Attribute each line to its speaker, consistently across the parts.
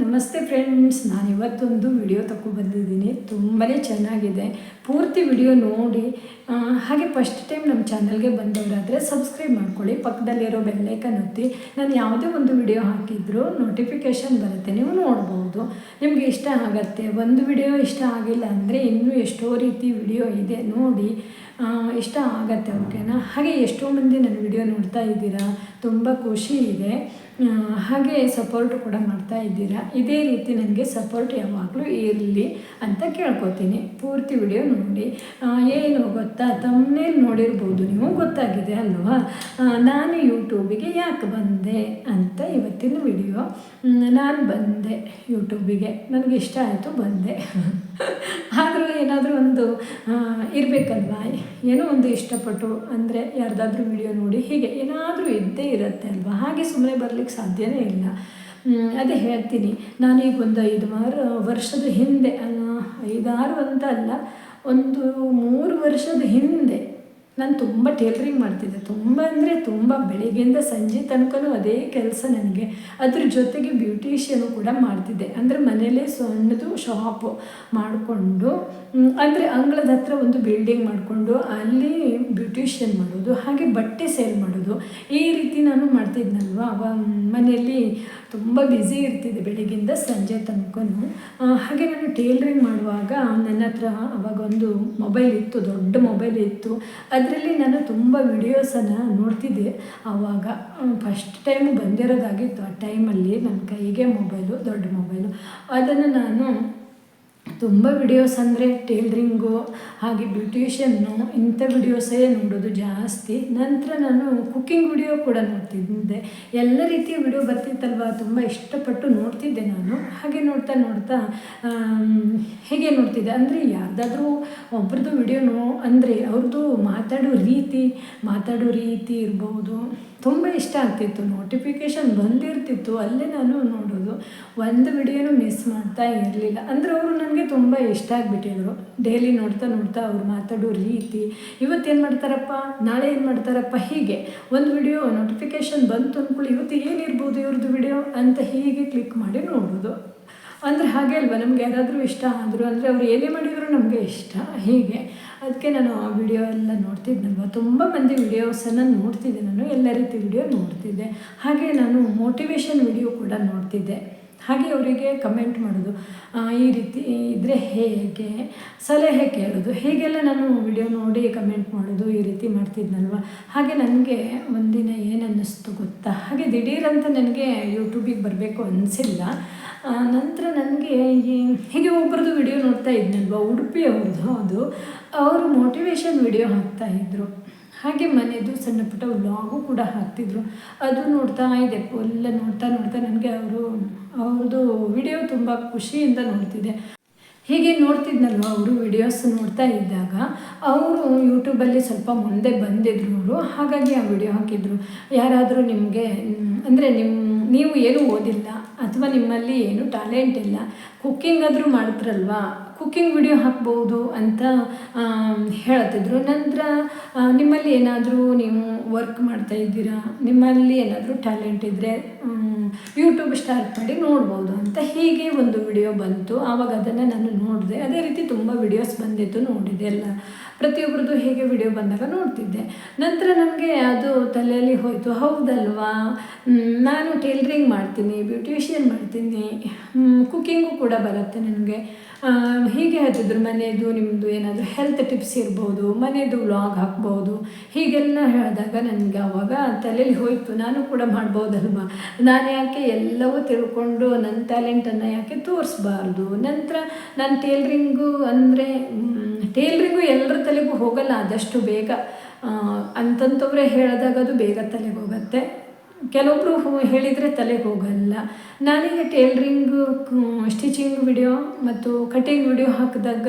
Speaker 1: ನಮಸ್ತೆ ಫ್ರೆಂಡ್ಸ್ ನಾನು ಇವತ್ತೊಂದು ವಿಡಿಯೋ ಬಂದಿದ್ದೀನಿ. ತುಂಬಾ ಚೆನ್ನಾಗಿದೆ. ಪೂರ್ತಿ ವಿಡಿಯೋ ನೋಡಿ ಹಾಗೆ ಫಸ್ಟ್ ಟೈಮ್ ನಮ್ಮ ಚಾನಲ್ಗೆ ಬಂದವರಾದರೆ ಸಬ್ಸ್ಕ್ರೈಬ್ ಮಾಡ್ಕೊಳ್ಳಿ. ಪಕ್ಕದಲ್ಲಿರೋ ಬೆಲ್ಲೈಕನ್ ಒತ್ತಿ. ನಾನು ಯಾವುದೇ ಒಂದು ವಿಡಿಯೋ ಹಾಕಿದ್ರು ನೋಟಿಫಿಕೇಷನ್ ಬರುತ್ತೆ. ನೀವು ನೋಡ್ಬೋದು. ನಿಮಗೆ ಇಷ್ಟ ಆಗತ್ತೆ. ಒಂದು ವಿಡಿಯೋ ಇಷ್ಟ ಆಗಿಲ್ಲ ಅಂದರೆ ಇನ್ನೂ ಎಷ್ಟೋ ರೀತಿ ವಿಡಿಯೋ ಇದೆ ನೋಡಿ ಇಷ್ಟ ಆಗತ್ತೆ ಓಕೆನಾ ಹಾಗೆ ಎಷ್ಟೋ ಮಂದಿ ನನ್ನ ವಿಡಿಯೋ ನೋಡ್ತಾ ಇದ್ದೀರಾ. ತುಂಬ ಖುಷಿ ಇದೆ. ಹಾಗೆ ಸಪೋರ್ಟ್ ಕೂಡ ಮಾಡ್ತಾ ಇದ್ದೀರಾ? ಇದೇ ರೀತಿ ನನಗೆ ಸಪೋರ್ಟ್ ಯಾವಾಗಲೂ ಇರಲಿ ಅಂತ ಕೇಳ್ಕೊತೀನಿ. ಪೂರ್ತಿ ವಿಡಿಯೋ ನೋಡಿ. ಏನು ಗೊತ್ತಾ? ತಮ್ಮನೇ ನೋಡಿರ್ಬೋದು. ನೀವು ಗೊತ್ತಾಗಿದೆ ಅಲ್ವಾ? ನಾನು ಯೂಟ್ಯೂಬಿಗೆ ಯಾಕೆ ಬಂದೆ ಅಂತ ಇವತ್ತಿನ ವಿಡಿಯೋ ನಾನು ಬಂದೆ ಯೂಟ್ಯೂಬಿಗೆ ನನಗೆ ಇಷ್ಟ ಆಯಿತು ಬಂದೆ. ಆದರೂ ಏನಾದರೂ ಒಂದು ಇರಬೇಕಲ್ವಾ? ಏನೋ ಒಂದು ಇಷ್ಟಪಟ್ಟು ಅಂದರೆ ಯಾರ್ದಾದ್ರೂ ವಿಡಿಯೋ ನೋಡಿ ಹೀಗೆ ಏನಾದರೂ ಇದ್ದೇ ಇರುತ್ತೆ ಅಲ್ವಾ? ಹಾಗೆ ಸುಮ್ಮನೆ ಬರಲಿಕ್ಕೆ ಸಾಧ್ಯವೇ ಇಲ್ಲ. ಅದೇ ಹೇಳ್ತೀನಿ. ನಾನೀಗ ಒಂದು ಐದು ಆರು ವರ್ಷದ ಹಿಂದೆ ಐದಾರು ಅಂತ ಅಲ್ಲ, ಒಂದು ಮೂರು ವರ್ಷದ ಹಿಂದೆ ನಾನು ತುಂಬ ಟೇಲ್ರಿಂಗ್ ಮಾಡ್ತಿದ್ದೆ. ತುಂಬ ಅಂದರೆ ತುಂಬ ಬೆಳಿಗ್ಗೆಯಿಂದ ಸಂಜೆ ತನಕನೂ ಅದೇ ಕೆಲಸ ನನಗೆ. ಅದ್ರ ಜೊತೆಗೆ ಬ್ಯೂಟಿಷಿಯನು ಕೂಡ ಮಾಡ್ತಿದ್ದೆ. ಅಂದರೆ ಮನೇಲೇ ಸಣ್ಣದು ಶಾಪು ಮಾಡಿಕೊಂಡು ಅಂದರೆ ಅಂಗಳದ ಹತ್ರ ಒಂದು ಬಿಲ್ಡಿಂಗ್ ಮಾಡಿಕೊಂಡು, ಅಲ್ಲಿ ಬ್ಯೂಟಿಷಿಯನ್ ಮಾಡೋದು, ಹಾಗೆ ಬಟ್ಟೆ ಸೇಲ್ ಮಾಡೋದು. ಈ ರೀತಿ ನಾನು ಮಾಡ್ತಿದ್ನಲ್ವ? ಅವ ಮನೆಯಲ್ಲಿ ತುಂಬ ಬ್ಯುಸಿ ಇರ್ತಿದ್ದೆ ಬೆಳಿಗ್ಗೆಯಿಂದ ಸಂಜೆ ತನಕನೂ. ಹಾಗೆ ನಾನು ಟೇಲ್ರಿಂಗ್ ಮಾಡುವಾಗ ನನ್ನ ಹತ್ರ ಅವಾಗ ಒಂದು ಮೊಬೈಲ್ ಇತ್ತು, ದೊಡ್ಡ ಮೊಬೈಲ್ ಇತ್ತು. ಅದರಲ್ಲಿ ನಾನು ತುಂಬ ವಿಡಿಯೋಸನ್ನು ನೋಡ್ತಿದ್ದೆ. ಆವಾಗ ಫಸ್ಟ್ ಟೈಮ್ ಬಂದಿರೋದಾಗಿತ್ತು ಆ ಟೈಮಲ್ಲಿ ನನ್ನ ಕೈಗೆ ಮೊಬೈಲು ದೊಡ್ಡ ಮೊಬೈಲು ಅದನ್ನು ನಾನು ತುಂಬ ವಿಡಿಯೋಸ್ ಅಂದರೆ ಟೇಲ್ರಿಂಗು ಹಾಗೆ ಬ್ಯೂಟಿಷಿಯನ್ನು ಇಂಥ ವಿಡಿಯೋಸೇ ನೋಡೋದು ಜಾಸ್ತಿ. ನಂತರ ನಾನು ಕುಕ್ಕಿಂಗ್ ವಿಡಿಯೋ ಕೂಡ ನೋಡ್ತಿದ್ದೆ. ಎಲ್ಲ ರೀತಿಯ ವಿಡಿಯೋ ಬರ್ತಿತ್ತಲ್ವ? ತುಂಬ ಇಷ್ಟಪಟ್ಟು ನೋಡ್ತಿದ್ದೆ ನಾನು. ಹಾಗೆ ನೋಡ್ತಾ ನೋಡ್ತಾ ಹೇಗೆ ನೋಡ್ತಿದ್ದೆ ಅಂದರೆ ಯಾರ್ದಾದ್ರೂ ಒಬ್ರದ್ದು ವಿಡಿಯೋ ಅಂದರೆ ಅವ್ರದ್ದು ಮಾತಾಡೋ ರೀತಿ ಮಾತಾಡೋ ರೀತಿ ಇರ್ಬೋದು. ತುಂಬ ಇಷ್ಟ ಆಗ್ತಿತ್ತು. ನೋಟಿಫಿಕೇಷನ್ ಬಂದಿರ್ತಿತ್ತು. ಅಲ್ಲೇ ನಾನು ನೋಡೋದು. ಒಂದು ವಿಡಿಯೋನು ಮಿಸ್ ಮಾಡ್ತಾ ಇರಲಿಲ್ಲ. ಅಂದರೆ ಅವರು ನನಗೆ ತುಂಬ ಇಷ್ಟ ಆಗಿಬಿಟ್ಟಿದ್ರು. ಡೈಲಿ ನೋಡ್ತಾ ನೋಡ್ತಾ ಅವ್ರು ಮಾತಾಡೋ ರೀತಿ. ಇವತ್ತೇನು ಮಾಡ್ತಾರಪ್ಪ? ನಾಳೆ ಏನು ಮಾಡ್ತಾರಪ್ಪ? ಹೀಗೆ. ಒಂದು ವಿಡಿಯೋ ನೋಟಿಫಿಕೇಷನ್ ಬಂತು ಅಂದ್ಕೊಳ್ಳಿ. ಇವತ್ತು ಏನಿರ್ಬೋದು ಇವ್ರದ್ದು ವಿಡಿಯೋ ಅಂತ ಹೀಗೆ ಕ್ಲಿಕ್ ಮಾಡಿ ನೋಡೋದು. ಅಂದರೆ ಹಾಗೆ ಅಲ್ವಾ? ನಮ್ಗೆ ಯಾರಾದರೂ ಇಷ್ಟ ಆದರು. ಅಂದರೆ ಅವ್ರು ಏನೇ ಮಾಡಿದರೂ ನಮಗೆ ಇಷ್ಟ. ಹೀಗೆ. ಅದಕ್ಕೆ ನಾನು ಆ ವಿಡಿಯೋ ಎಲ್ಲ ನೋಡ್ತಿದ್ದೆನಲ್ವ ತುಂಬ ಮಂದಿ ವಿಡಿಯೋಸನ್ನು ನೋಡ್ತಿದ್ದೆ ನಾನು. ಎಲ್ಲ ರೀತಿ ವಿಡಿಯೋ ನೋಡ್ತಿದ್ದೆ. ಹಾಗೆ ನಾನು ಮೋಟಿವೇಶನ್ ವಿಡಿಯೋ ಕೂಡ ನೋಡ್ತಿದ್ದೆ. ಹಾಗೆ ಅವರಿಗೆ ಕಮೆಂಟ್ ಮಾಡೋದು ಈ ರೀತಿ ಇದ್ದರೆ ಹೇಗೆ? ಸಲಹೆ ಕೇಳೋದು? ಹೇಗೆಲ್ಲ ನಾನು ವಿಡಿಯೋ ನೋಡಿ ಕಮೆಂಟ್ ಮಾಡೋದು? ಈ ರೀತಿ ಮಾಡ್ತಿದ್ನಲ್ವ? ಹಾಗೆ ನನಗೆ ಒಂದಿನ ಏನು ಅನ್ನಿಸ್ತು ಗೊತ್ತಾ? ಹಾಗೆ ದಿಢೀರಂತ ನನಗೆ ಯೂಟ್ಯೂಬಿಗೆ ಬರಬೇಕು ಅನಿಸಿಲ್ಲ. ನಂತರ ನನಗೆ ಹೀಗೆ ಒಬ್ಬರದ್ದು ವಿಡಿಯೋ ನೋಡ್ತಾ ಇದ್ನಲ್ವ? ಉಡುಪಿಯವ್ರದ್ದು ಅದು ಅವರು ಮೋಟಿವೇಶನ್ ವಿಡಿಯೋ ಹಾಕ್ತಾಯಿದ್ರು ಹಾಗೆ ಮನೆಯದು ಸಣ್ಣ ಪುಟ್ಟ ವ್ಲಾಗು ಕೂಡ ಹಾಕ್ತಿದ್ರು. ಅದು ನೋಡ್ತಾ ಇದೆ, ಎಲ್ಲ ನೋಡ್ತಾ ನೋಡ್ತಾ ನನಗೆ ಅವರು ಅವ್ರದ್ದು ವಿಡಿಯೋ ತುಂಬ ಖುಷಿಯಿಂದ ನೋಡ್ತಿದೆ. ಹೀಗೆ ನೋಡ್ತಿದ್ನಲ್ವ ಅವರು ವಿಡಿಯೋಸ್ ನೋಡ್ತಾ ಇದ್ದಾಗ? ಅವರು ಯೂಟ್ಯೂಬಲ್ಲಿ ಸ್ವಲ್ಪ ಮುಂದೆ ಬಂದಿದ್ರು ಅವರು. ಹಾಗಾಗಿ ಆ ವಿಡಿಯೋ ಹಾಕಿದ್ರು. ಯಾರಾದರೂ ನಿಮಗೆ, ಅಂದರೆ ನಿಮ್ಮ ನೀವು ಏನೂ ಓದಿಲ್ಲ, ಅಥವಾ ನಿಮ್ಮಲ್ಲಿ ಏನು ಟ್ಯಾಲೆಂಟ್ ಇಲ್ಲ ಕುಕ್ಕಿಂಗ್ ಆದರೂ ಮಾಡ್ತಿರಲ್ವಾ? ಕುಕ್ಕಿಂಗ್ ವಿಡಿಯೋ ಹಾಕ್ಬೋದು ಅಂತ ಹೇಳುತ್ತಿದ್ರು. ನಂತರ ನಿಮ್ಮಲ್ಲಿ ಏನಾದರೂ ನೀವು ವರ್ಕ್ ಮಾಡ್ತಾ ಇದ್ದೀರಾ? ನಿಮ್ಮಲ್ಲಿ ಏನಾದರೂ ಟ್ಯಾಲೆಂಟ್ ಇದ್ದರೆ ಯೂಟ್ಯೂಬ್ ಸ್ಟಾರ್ಟ್ ಮಾಡಿ ನೋಡ್ಬೋದು ಅಂತ ಹೀಗೆ ಒಂದು ವಿಡಿಯೋ ಬಂತು. ಆವಾಗ ಅದನ್ನು ನಾನು ನೋಡಿದೆ. ಅದೇ ರೀತಿ ತುಂಬ ವಿಡಿಯೋಸ್ ಬಂದಿತ್ತು ನೋಡಿದೆ ಎಲ್ಲ. ಪ್ರತಿಯೊಬ್ಬರದ್ದು ಹೇಗೆ ವಿಡಿಯೋ ಬಂದಾಗ ನೋಡ್ತಿದ್ದೆ. ನಂತರ ನನಗೆ ಅದು ತಲೆಯಲ್ಲಿ ಹೋಯಿತು. ಹೌದಲ್ವಾ? ನಾನು ಟೇಲರಿಂಗ್ ಮಾಡ್ತೀನಿ ಬ್ಯೂಟಿಷಿಯನ್ ಮಾಡ್ತೀನಿ. ಕುಕ್ಕಿಂಗು ಕೂಡ ಬರುತ್ತೆ ನನಗೆ. ಹೀಗೆ ಹೇಳ್ತಿದ್ರು ಮನೆಯದು ನಿಮ್ಮದು ಏನಾದರೂ ಹೆಲ್ತ್ ಟಿಪ್ಸ್ ಇರ್ಬೋದು ಮನೆಯದು ವ್ಲಾಗ್ ಹಾಕ್ಬೋದು, ಹೀಗೆಲ್ಲ ಹೇಳಿದಾಗ ನನಗೆ ಆವಾಗ ತಲೆಯಲ್ಲಿ ಹೋಯಿತು. ನಾನು ಕೂಡ ಮಾಡ್ಬೋದಲ್ವ? ನಾನು ಯಾಕೆ ಎಲ್ಲವೂ ತಿಳ್ಕೊಂಡು ನನ್ನ ಟ್ಯಾಲೆಂಟನ್ನು ಯಾಕೆ ತೋರಿಸ್ಬಾರ್ದು? ನಂತರ ನಾನು ಟೇಲ್ರಿಂಗು ಅಂದರೆ ಟೇಲ್ರಿಂಗು ಎಲ್ಲರ ತಲೆಗೂ ಹೋಗಲ್ಲ, ಆದಷ್ಟು ಬೇಗ. ಅಂತಂತವ್ರೆ ಹೇಳಿದಾಗ ಅದು ಬೇಗ ತಲೆಗೆ ಹೋಗುತ್ತೆ. ಕೆಲವೊಬ್ಬರು ಹೇಳಿದರೆ ತಲೆ ಹೋಗಲ್ಲ. ನನಗೆ ಟೇಲ್ರಿಂಗ್ ಸ್ಟಿಚಿಂಗ್ ವಿಡಿಯೋ ಮತ್ತು ಕಟಿಂಗ್ ವಿಡಿಯೋ ಹಾಕಿದಾಗ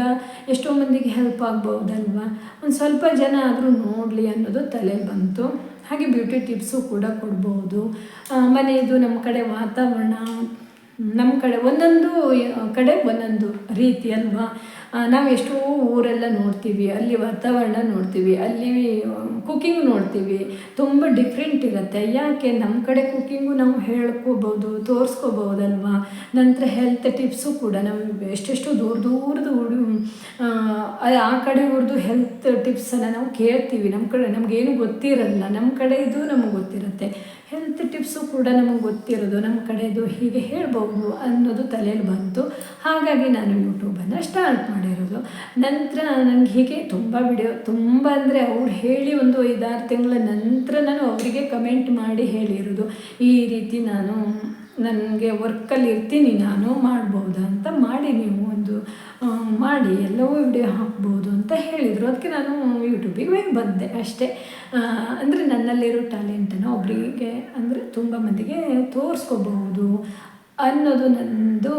Speaker 1: ಎಷ್ಟೋ ಮಂದಿಗೆ ಹೆಲ್ಪ್ ಆಗ್ಬೋದಲ್ವಾ ಒಂದು ಸ್ವಲ್ಪ ಜನ ಆದರೂ ನೋಡಲಿ ಅನ್ನೋದು ತಲೆ ಬಂತು. ಹಾಗೆ ಬ್ಯೂಟಿ ಟಿಪ್ಸು ಕೂಡ ಕೊಡ್ಬೋದು. ಮನೆಯದು ನಮ್ಮ ಕಡೆ ವಾತಾವರಣ ನಮ್ಮ ಕಡೆ ಒಂದೊಂದು ಕಡೆ ಒಂದೊಂದು ರೀತಿ ಅಲ್ವಾ? ನಾವು ಎಷ್ಟೋ ಊರೆಲ್ಲ ನೋಡ್ತೀವಿ, ಅಲ್ಲಿ ವಾತಾವರಣ ನೋಡ್ತೀವಿ, ಅಲ್ಲಿ ಕುಕ್ಕಿಂಗ್ ನೋಡ್ತೀವಿ. ತುಂಬ ಡಿಫ್ರೆಂಟ್ ಇರುತ್ತೆ. ಯಾಕೆ ನಮ್ಮ ಕಡೆ ಕುಕ್ಕಿಂಗು ನಾವು ಹೇಳ್ಕೋಬೋದು, ತೋರಿಸ್ಕೋಬೋದಲ್ವಾ? ನಂತರ ಹೆಲ್ತ್ ಟಿಪ್ಸು ಕೂಡ ನಾವು ಎಷ್ಟೆಷ್ಟು ದೂರ ದೂರದ ಆ ಕಡೆ ಅವ್ರದ್ದು ಹೆಲ್ತ್ ಟಿಪ್ಸನ್ನು ನಾವು ಕೇಳ್ತೀವಿ. ನಮ್ಮ ಕಡೆ ನಮಗೇನು ಗೊತ್ತಿರಲ್ಲ. ನಮ್ಮ ಕಡೆ ಇದು ನಮಗೆ ಗೊತ್ತಿರುತ್ತೆ. ಹೆಲ್ತ್ ಟಿಪ್ಸು ಕೂಡ ನಮಗೆ ಗೊತ್ತಿರೋದು ನಮ್ಮ ಕಡೆದು ಹೀಗೆ ಹೇಳ್ಬೋದು ಅನ್ನೋದು ತಲೆಯಲ್ಲಿ ಬಂತು. ಹಾಗಾಗಿ ನಾನು ಯೂಟ್ಯೂಬನ್ನು ಸ್ಟಾರ್ಟ್ ಮಾಡಿರೋದು. ನಂತರ ನನಗೆ ಹೀಗೆ ತುಂಬ ವಿಡಿಯೋ ತುಂಬ ಅಂದರೆ ಅವ್ರು ಹೇಳಿ ಒಂದು ಐದಾರು ತಿಂಗಳ ನಂತರ ನಾನು ಅವರಿಗೆ ಕಮೆಂಟ್ ಮಾಡಿ ಹೇಳಿರೋದು. ಈ ರೀತಿ ನಾನು ನನಗೆ ವರ್ಕಲ್ಲಿ ಇರ್ತೀನಿ, ನಾನು ಮಾಡ್ಬೋದಾ ಅಂತ ಮಾಡಿ ನೀವು ಒಂದು ಮಾಡಿ ಎಲ್ಲವೂ ವಿಡಿಯೋ ಹಾಕ್ಬೋದು ಅಂತ ಹೇಳಿದರು. ಅದಕ್ಕೆ ನಾನು ಯೂಟ್ಯೂಬಿಗೆ ಬಂದೆ ಅಷ್ಟೇ. ಅಂದರೆ ನನ್ನಲ್ಲಿರೋ ಟ್ಯಾಲೆಂಟನ್ನು ಒಬ್ಬರಿಗೆ ಅಂದರೆ ತುಂಬ ಮಂದಿಗೆ ತೋರಿಸ್ಕೋಬಹುದು ಅನ್ನೋದು ನನ್ನದು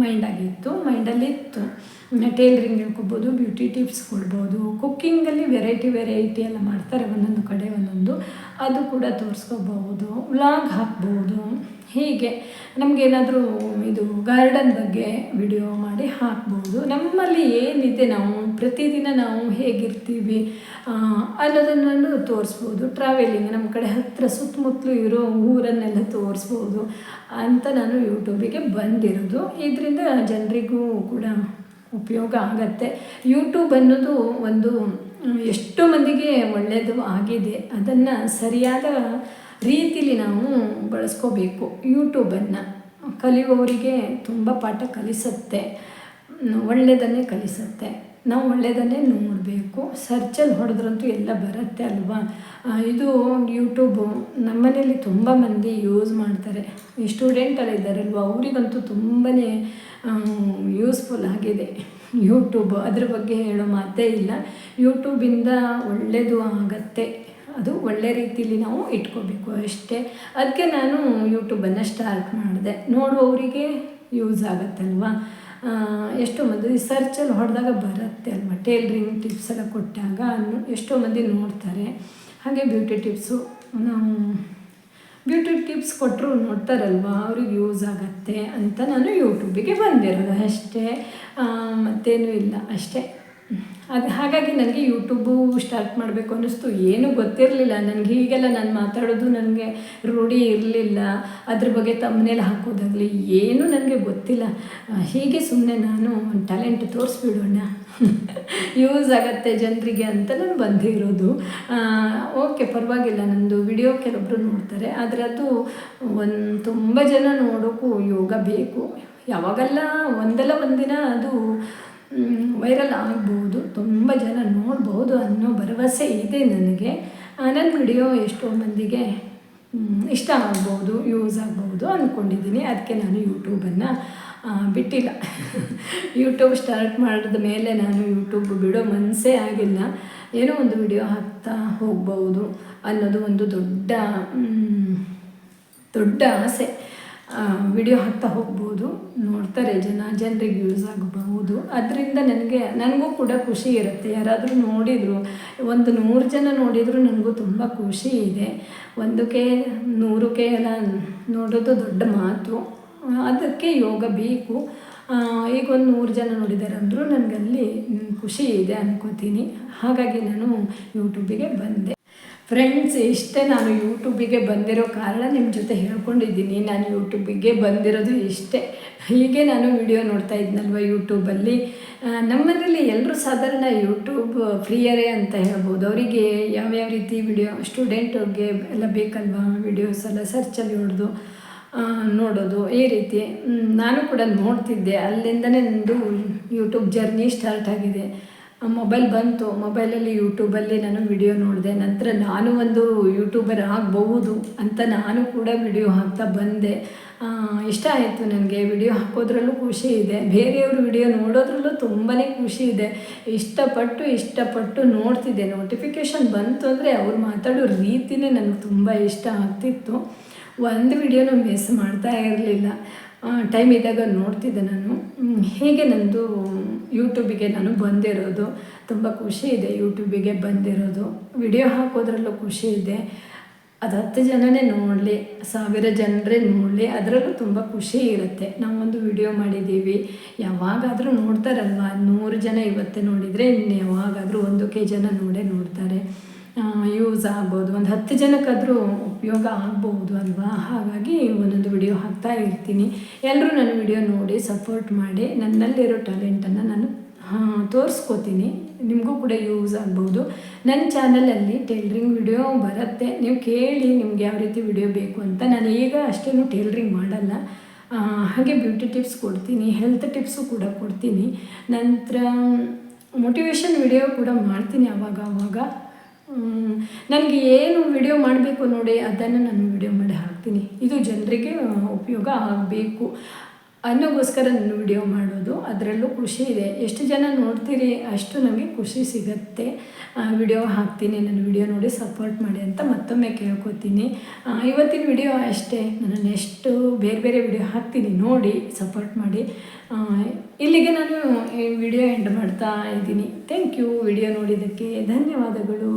Speaker 1: ಮೈಂಡಾಗಿತ್ತು ಮೈಂಡಲ್ಲಿತ್ತು ಟೇಲ್ರಿಂಗ್ ಹೇಳ್ಕೊಬೋದು ಬ್ಯೂಟಿ ಟಿಪ್ಸ್ ಕೊಡ್ಬೋದು ಕುಕ್ಕಿಂಗಲ್ಲಿ ವೆರೈಟಿ ವೆರೈಟಿ ಎಲ್ಲ ಮಾಡ್ತಾರೆ ಒಂದೊಂದು ಕಡೆ ಒಂದೊಂದು. ಅದು ಕೂಡ ತೋರಿಸ್ಕೋಬಹುದು ವ್ಲಾಗ್ ಹಾಕ್ಬೋದು. ಹೀಗೆ? ನಮಗೇನಾದರೂ ಇದು ಗಾರ್ಡನ್ ಬಗ್ಗೆ ವಿಡಿಯೋ ಮಾಡಿ ಹಾಕ್ಬೋದು. ನಮ್ಮಲ್ಲಿ ಏನಿದೆ ನಾವು, ಪ್ರತಿದಿನ ನಾವು ಹೇಗಿರ್ತೀವಿ ಅನ್ನೋದನ್ನು ತೋರಿಸ್ಬೋದು. ಟ್ರಾವೆಲಿಂಗ್ ನಮ್ಮ ಕಡೆ ಹತ್ತಿರ ಸುತ್ತಮುತ್ತಲು ಇರೋ ಊರನ್ನೆಲ್ಲ ತೋರಿಸ್ಬೋದು ಅಂತ ನಾನು ಯೂಟ್ಯೂಬಿಗೆ ಬಂದಿರೋದು. ಇದರಿಂದ ಜನರಿಗೂ ಕೂಡ ಉಪಯೋಗ ಆಗತ್ತೆ. ಯೂಟ್ಯೂಬ್ ಅನ್ನೋದು ಒಂದು, ಎಷ್ಟೋ ಮಂದಿಗೆ ಒಳ್ಳೆಯದು ಆಗಿದೆ. ಅದನ್ನು ಸರಿಯಾದ ರೀತಿಲಿ ನಾವು ಬಳಸ್ಕೋಬೇಕು ಯೂಟ್ಯೂಬನ್ನು. ಕಲಿಯುವವರಿಗೆ ತುಂಬ ಪಾಠ ಕಲಿಸುತ್ತೆ. ಒಳ್ಳೆಯದನ್ನೇ ಕಲಿಸುತ್ತೆ. ನಾವು ಒಳ್ಳೆಯದನ್ನೇ ನೋಡಬೇಕು. ಸರ್ಚಲ್ಲಿ ಹೊಡೆದ್ರಂತೂ ಎಲ್ಲ ಬರುತ್ತೆ ಅಲ್ವಾ? ಇದು ಯೂಟ್ಯೂಬು ನಮ್ಮನೇಲಿ ತುಂಬ ಮಂದಿ ಯೂಸ್ ಮಾಡ್ತಾರೆ. ಈ ಸ್ಟೂಡೆಂಟಲ್ಲಿ ಇದ್ದಾರಲ್ವ? ಅವರಿಗಂತೂ ತುಂಬಾ ಯೂಸ್ಫುಲ್ ಆಗಿದೆ ಯೂಟ್ಯೂಬ್. ಅದ್ರ ಬಗ್ಗೆ ಹೇಳೋ ಮಾತೇ ಇಲ್ಲ. ಯೂಟ್ಯೂಬಿಂದ ಒಳ್ಳೆಯದು ಆಗತ್ತೆ. ಅದು ಒಳ್ಳೆ ರೀತಿಯಲ್ಲಿ ನಾವು ಇಟ್ಕೋಬೇಕು ಅಷ್ಟೇ. ಅದಕ್ಕೆ ನಾನು ಯೂಟ್ಯೂಬನ್ನು ಸ್ಟಾರ್ಟ್ ಮಾಡಿದೆ. ನೋಡುವವರಿಗೆ ಯೂಸ್ ಆಗುತ್ತಲ್ವಾ? ಎಷ್ಟೋ ಮಂದಿ ಸರ್ಚಲ್ಲಿ ಹೊಡೆದಾಗ ಬರುತ್ತೆ ಅಲ್ವ? ಟೇಲ್ರಿಂಗ್ ಟಿಪ್ಸ್ ಎಲ್ಲ ಕೊಟ್ಟಾಗ ಎಷ್ಟೋ ಮಂದಿ ನೋಡ್ತಾರೆ. ಹಾಗೆ ಬ್ಯೂಟಿ ಟಿಪ್ಸು ನಾವು ಬ್ಯೂಟಿ ಟಿಪ್ಸ್ ಕೊಟ್ಟರು ನೋಡ್ತಾರಲ್ವ? ಅವ್ರಿಗೆ ಯೂಸ್ ಆಗತ್ತೆ ಅಂತ ನಾನು ಯೂಟ್ಯೂಬಿಗೆ ಬಂದಿರೋದು ಅಷ್ಟೇ. ಮತ್ತೇನೂ ಇಲ್ಲ ಅಷ್ಟೇ. ಅದು ಹಾಗಾಗಿ ನನಗೆ ಯೂಟ್ಯೂಬು ಸ್ಟಾರ್ಟ್ ಮಾಡಬೇಕು ಅನ್ನಿಸ್ತು. ಏನೂ ಗೊತ್ತಿರಲಿಲ್ಲ. ನನಗೆ ಹೀಗೆಲ್ಲ ನಾನು ಮಾತಾಡೋದು ನನಗೆ ರೂಢಿ ಇರಲಿಲ್ಲ. ಅದ್ರ ಬಗ್ಗೆ ತಮ್ಮನೇಲಿ ಹಾಕೋದಾಗಲಿ ಏನೂ ನನಗೆ ಗೊತ್ತಿಲ್ಲ. ಹೀಗೆ ಸುಮ್ಮನೆ ನಾನು ಟ್ಯಾಲೆಂಟ್ ತೋರಿಸ್ಬಿಡೋಣ. ಯೂಸ್ ಆಗುತ್ತೆ ಜನರಿಗೆ ಅಂತ ನಾನು ಬಂದಿರೋದು. ಓಕೆ ಪರವಾಗಿಲ್ಲ. ನನ್ನದು ವಿಡಿಯೋ ಕೆಲವೊಬ್ಬರು ನೋಡ್ತಾರೆ. ಆದರೆ ಅದು ಒಂದು ತುಂಬ ಜನ ನೋಡೋಕ್ಕೂ ಯೋಗ ಬೇಕು. ಯಾವಾಗಲ್ಲ ಒಂದಲ್ಲ ಒಂದಿನ ಅದು ವೈರಲ್ ಆಗ್ಬೋದು, ತುಂಬ ಜನ ನೋಡ್ಬೋದು ಅನ್ನೋ ಭರವಸೆ ಇದೆ ನನಗೆ. ನನ್ನ ವಿಡಿಯೋ ಎಷ್ಟೋ ಮಂದಿಗೆ ಇಷ್ಟ ಆಗ್ಬೋದು, ಯೂಸ್ ಆಗ್ಬೋದು ಅಂದ್ಕೊಂಡಿದ್ದೀನಿ ಅದಕ್ಕೆ ನಾನು ಯೂಟ್ಯೂಬನ್ನು ಬಿಟ್ಟಿಲ್ಲ. ಯೂಟ್ಯೂಬ್ ಸ್ಟಾರ್ಟ್ ಮಾಡಿದ ಮೇಲೆ ನಾನು ಯೂಟ್ಯೂಬ್ ಬಿಡೋ ಮನಸ್ಸೇ ಆಗಿಲ್ಲ. ಏನೋ ಒಂದು ವಿಡಿಯೋ ಹಾಕ್ತಾ ಹೋಗ್ಬೋದು ಅನ್ನೋದು ಒಂದು ದೊಡ್ಡ ದೊಡ್ಡ ಆಸೆ. ವಿಡಿಯೋ ಹಾಕ್ತಾ ಹೋಗ್ಬೋದು. ನೋಡ್ತಾರೆ ಜನ, ಜನರಿಗೆ ಯೂಸ್ ಆಗಬಹುದು. ಅದರಿಂದ ನನಗೆ, ನನಗೂ ಕೂಡ ಖುಷಿ ಇರುತ್ತೆ. ಯಾರಾದರೂ ನೋಡಿದರು, ಒಂದು ನೂರು ಜನ ನೋಡಿದರೂ ನನಗೂ ತುಂಬ ಖುಷಿ ಇದೆ. ಒಂದಕ್ಕೆ, ನೂರಕ್ಕೆ ಎಲ್ಲ ನೋಡೋದು ದೊಡ್ಡ ಮಾತು. ಅದಕ್ಕೆ ಯೋಗ ಬೇಕು. ಈಗ ಒಂದು ನೂರು ಜನ ನೋಡಿದ್ದಾರೆ ಅಂದರೂ ನನಗಲ್ಲಿ ಖುಷಿ ಇದೆ ಅನ್ಕೋತೀನಿ. ಹಾಗಾಗಿ ನಾನು ಯೂಟ್ಯೂಬಿಗೆ ಬಂದೆ. ಫ್ರೆಂಡ್ಸ್ ಇಷ್ಟೇ ನಾನು ಯೂಟ್ಯೂಬಿಗೆ ಬಂದಿರೋ ಕಾರಣ ನಿಮ್ಮ ಜೊತೆ ಹೇಳ್ಕೊಂಡಿದ್ದೀನಿ. ನಾನು ಯೂಟ್ಯೂಬಿಗೆ ಬಂದಿರೋದು ಇಷ್ಟೇ. ಹೀಗೆ ನಾನು ವಿಡಿಯೋ ನೋಡ್ತಾ ಇದ್ನಲ್ವ ಯೂಟ್ಯೂಬಲ್ಲಿ ನಮ್ಮನೇಲಿ ಎಲ್ಲರೂ ಸಾಧಾರಣ ಯೂಟ್ಯೂಬ್ ಫ್ರೀಯರೇ ಅಂತ ಹೇಳ್ಬೋದು. ಅವರಿಗೆ ಯಾವ್ಯಾವ ರೀತಿ ವಿಡಿಯೋ ಸ್ಟೂಡೆಂಟ್ಗೆ ಎಲ್ಲ ಬೇಕಲ್ವಾ ವಿಡಿಯೋಸ್ ಎಲ್ಲ ಸರ್ಚಲ್ಲಿ ಹೊಡೆದು ನೋಡೋದು, ಈ ರೀತಿ. ನಾನು ಕೂಡ ನೋಡ್ತಿದ್ದೆ. ಅಲ್ಲಿಂದನೇ ನಂದು ಯೂಟ್ಯೂಬ್ ಜರ್ನಿ ಸ್ಟಾರ್ಟ್ ಆಗಿದೆ. ಮೊಬೈಲ್ ಬಂತು. ಮೊಬೈಲಲ್ಲಿ ಯೂಟ್ಯೂಬಲ್ಲಿ ನಾನು ವಿಡಿಯೋ ನೋಡಿದೆ. ನಂತರ ನಾನು ಒಂದು ಯೂಟ್ಯೂಬರ್ ಆಗಬಹುದು ಅಂತ ನಾನು ಕೂಡ ವಿಡಿಯೋ ಹಾಕ್ತಾ ಬಂದೆ. ಇಷ್ಟ ಆಯಿತು ನನಗೆ. ವಿಡಿಯೋ ಹಾಕೋದ್ರಲ್ಲೂ ಖುಷಿ ಇದೆ. ಬೇರೆಯವರು ವಿಡಿಯೋ ನೋಡೋದ್ರಲ್ಲೂ ತುಂಬಾ ಖುಷಿ ಇದೆ. ಇಷ್ಟಪಟ್ಟು ಇಷ್ಟಪಟ್ಟು ನೋಡ್ತಿದ್ದೆ. ನೋಟಿಫಿಕೇಷನ್ ಬಂತು ಅಂದರೆ ಅವ್ರು ಮಾತಾಡೋ ರೀತಿಯೇ ನನಗೆ ತುಂಬ ಇಷ್ಟ ಆಗ್ತಿತ್ತು. ಒಂದು ವಿಡಿಯೋನೂ ಮಿಸ್ ಮಾಡ್ತಾ ಇರಲಿಲ್ಲ. ಟೈಮ್ ಇದ್ದಾಗ ನೋಡ್ತಿದ್ದೆ ನಾನು. ಹೇಗೆ ನಂದು ಯೂಟ್ಯೂಬಿಗೆ ನಾನು ಬಂದಿರೋದು, ತುಂಬ ಖುಷಿ ಇದೆ ಯೂಟ್ಯೂಬಿಗೆ ಬಂದಿರೋದು. ವಿಡಿಯೋ ಹಾಕೋದ್ರಲ್ಲೂ ಖುಷಿ ಇದೆ. ಅದು ಹತ್ತು ಜನನೇ ನೋಡಲಿ, ಸಾವಿರ ಜನರೇ ನೋಡಲಿ, ಅದರಲ್ಲೂ ತುಂಬ ಖುಷಿ ಇರುತ್ತೆ. ನಾವೊಂದು ವಿಡಿಯೋ ಮಾಡಿದ್ದೀವಿ. ಯಾವಾಗಾದರೂ ನೋಡ್ತಾರಲ್ವ? ನೂರು ಜನ ಇವತ್ತೇ ನೋಡಿದರೆ ಇನ್ನು ಯಾವಾಗಾದರೂ ಒಂದು ಕೆ ಜನ ನೋಡೇ ನೋಡ್ತಾರೆ. ಯೂಸ್ ಆಗ್ಬೋದು. ಒಂದು ಹತ್ತು ಜನಕ್ಕಾದರೂ ಉಪಯೋಗ ಆಗ್ಬೋದು ಅಲ್ವಾ? ಹಾಗಾಗಿ ಒಂದೊಂದು ವಿಡಿಯೋ ಹಾಕ್ತಾ ಇರ್ತೀನಿ. ಎಲ್ಲರೂ ನನ್ನ ವಿಡಿಯೋ ನೋಡಿ ಸಪೋರ್ಟ್ ಮಾಡಿ. ನನ್ನಲ್ಲಿರೋ ಟ್ಯಾಲೆಂಟನ್ನು ನಾನು ತೋರಿಸ್ಕೋತೀನಿ. ನಿಮಗೂ ಕೂಡ ಯೂಸ್ ಆಗ್ಬೋದು. ನನ್ನ ಚಾನಲಲ್ಲಿ ಟೇಲ್ರಿಂಗ್ ವಿಡಿಯೋ ಬರುತ್ತೆ. ನೀವು ಕೇಳಿ ನಿಮ್ಗೆ ಯಾವ ರೀತಿ ವಿಡಿಯೋ ಬೇಕು ಅಂತ. ನಾನು ಈಗ ಅಷ್ಟೇನು ಟೇಲ್ರಿಂಗ್ ಮಾಡಲ್ಲ. ಹಾಗೆ ಬ್ಯೂಟಿ ಟಿಪ್ಸ್ ಕೊಡ್ತೀನಿ ಹೆಲ್ತ್ ಟಿಪ್ಸು ಕೂಡ ಕೊಡ್ತೀನಿ. ನಂತರ ಮೋಟಿವೇಶನ್ ವಿಡಿಯೋ ಕೂಡ ಮಾಡ್ತೀನಿ ಆವಾಗ ಆವಾಗ ನನಗೆ ಏನು ವಿಡಿಯೋ ಮಾಡಬೇಕು ನೋಡಿ ಅದನ್ನು ನಾನು ವಿಡಿಯೋ ಮಾಡಿ ಹಾಕ್ತೀನಿ. ಇದು ಜನರಿಗೆ ಉಪಯೋಗ ಆಗಬೇಕು. ಅನ್ನೋಗೋಸ್ಕರ ನಾನು ವಿಡಿಯೋ ಮಾಡೋದು, ಅದರಲ್ಲೂ ಖುಷಿ ಇದೆ. ಎಷ್ಟು ಜನ ನೋಡ್ತೀರಿ ಅಷ್ಟು ನನಗೆ ಖುಷಿ ಸಿಗುತ್ತೆ. ವಿಡಿಯೋ ಹಾಕ್ತೀನಿ, ನನ್ನ ವಿಡಿಯೋ ನೋಡಿ ಸಪೋರ್ಟ್ ಮಾಡಿ ಅಂತ ಮತ್ತೊಮ್ಮೆ ಕೇಳ್ಕೊತೀನಿ. ಇವತ್ತಿನ ವಿಡಿಯೋ ಅಷ್ಟೇ. ನಾನು ಎಷ್ಟು ಬೇರೆ ಬೇರೆ ವಿಡಿಯೋ ಹಾಕ್ತೀನಿ, ನೋಡಿ ಸಪೋರ್ಟ್ ಮಾಡಿ. ಇಲ್ಲಿಗೆ ನಾನು ವಿಡಿಯೋ ಎಂಡ್ ಮಾಡ್ತಾ ಇದ್ದೀನಿ. ಥ್ಯಾಂಕ್ ಯು ವಿಡಿಯೋ ನೋಡಿದ್ದಕ್ಕೆ ಧನ್ಯವಾದಗಳು.